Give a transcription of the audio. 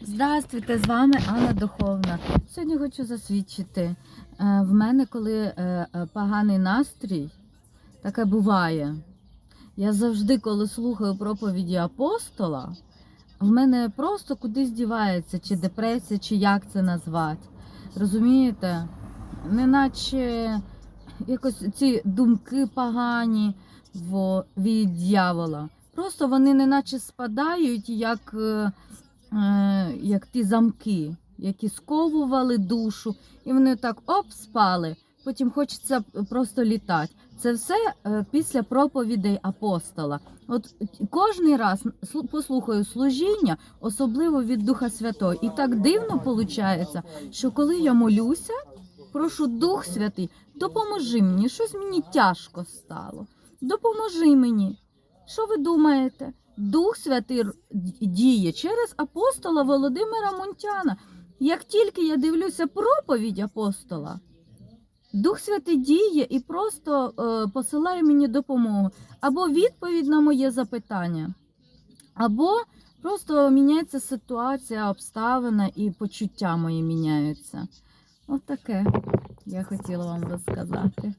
Здравствуйте, з вами Анна Духовна. Сьогодні хочу засвідчити. е, В мене, коли е, е, поганий настрій, таке буває. Я завжди, коли слухаю проповіді апостола, в мене просто кудись дівається, чи депресія, чи як це назвати. Розумієте? Неначе якось ці думки погані від дьявола. Просто вони неначе спадають, як. е, е, як ті замки, які сковували душу, і вони так оп, спали. Потім хочеться просто літати. Це все е, після проповідей апостола. От кожний раз послухаю служіння, особливо від Духа Святого. І так дивно виходить, що коли я молюся, прошу Дух Святий, допоможи мені, щось мені тяжко стало. Допоможи мені. Що ви думаєте? Дух Святий діє через апостола Володимира Монтяна. Як тільки я дивлюся проповідь апостола, Дух Святий діє і просто е, посилає мені допомогу або відповідь на моє запитання, або просто міняється ситуація, обставина і почуття мої міняються. От я хотіла вам розказати.